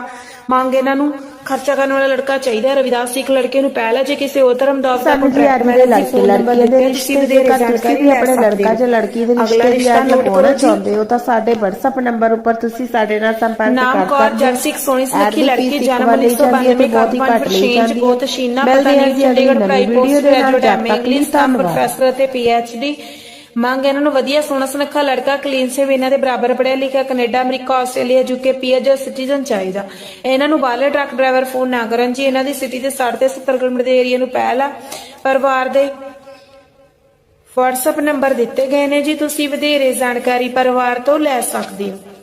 ਮੰਗ ਇਹਨਾਂ ਨੂੰ ਖਰਚਾ ਕਰਨ ਵਾਲਾ ਲੜਕਾ ਚਾਹੀਦਾ ਹੈ। ਰਵਿਦਾਸ ਸਿੱਖ ਲੜਕੇ ਨੂੰ ਪਹਿਲਾ ਜੇ ਕਿਸੇ ਹੋਰ ਧਰਮ ਦਾ ਆਰਮੀ ਦੇ marriage ਲੜਕੇ ਲੜਕੀਆਂ ਦੇ ਰਿਸ਼ਤੇ ਵਧੇਰੇ ਤੁਸੀਂ ਵੀ ਆਪਣੇ ਲੜਕਾ ਜਾਂ ਲੜਕੀ ਦੇ ਰਿਸ਼ਤੇ ਦੀ ਕਰੋ ਜੀ। ਚਾਹੁੰਦੇ ਹੋ ਤਾਂ ਸਾਡੇ WhatsApp ਨੰਬਰ ਉੱਪਰ ਤੁਸੀਂ ਸਾਡੇ ਨਾਲ ਸੰਪਰਕ ਨਾਮ ਕਰ ਕੌਰ ਸਕਦੇ ਹੋ। ਜਰਸਿਕ ਸੋਹਣੀ ਸੁਨੱਖੀ ਐਡ ਦੀ ਲੜਕੀ ਜਨਮ ਇੱਕ ਵਾਰ ਲਈ ਜਾਂਦੀ ਹੈ 1992 ਤੇ ਬਹੁਤ ਹੀ ਘੱਟ ਲਈ ਜਾਂਦੀ ਹੈ ਬਹੁਤ ਸ਼ੀਨਾ ਪਤਾ ਨਹੀਂ ਚੰਡੀਗੜ੍ਹ ਨਵੀਂ ਪੋਸਟ ਦੇ। ਗ੍ਰੈਜੂਏਟ ਐਮਏ ਇੰਗਲਿਸ਼ ਦਾ ਧੰਨਵਾਦ ਪ੍ਰੋਫੈਸਰ ਅਤੇ ਪੀਐਚਡੀ ਮੰਗ ਇਹਨਾਂ ਨੂੰ ਵਧੀਆ ਸੋਹਣਾ ਸੁਨੱਖਾ ਲੜਕਾ ਕਲੀਨ ਸੇ ਵੀ ਇਹਨਾਂ ਦੇ ਬਰਾਬਰ ਪੜਿਆ ਲਿਖਿਆ ਕੈਨੇਡਾ ਅਮਰੀਕਾ ਆਸਟ੍ਰੇਲੀਆ ਯੂਕੇ ਜਾਂ ਸਿਟੀਜ਼ਨ ਚਾਹੀਦਾ। ਇਹਨਾਂ ਨੂੰ ਬਾਹਰਲੇ ਟਰੱਕ ਡਰਾਈਵਰ ਫੋਨ ਨਾ ਕਰਨ ਜੀ ਇਹਨਾਂ ਦੀ ਸਿਟੀ ਦੇ 60 ਤੇ 70 ਕਿਲੋਮੀਟਰ ਦੇ ਏਰੀਆ ਨੂੰ ਪਹਿਲ ਆ। ਪਰਿਵਾਰ ਦੇ WhatsApp ਨੰਬਰ ਦਿੱਤੇ ਗਏ ਨੇ ਜੀ ਤੁਸੀਂ ਵਧੇਰੇ ਜਾਣਕਾਰੀ ਪਰਿਵਾਰ ਤੋਂ ਲੈ ਸਕਦੇ ਹੋ।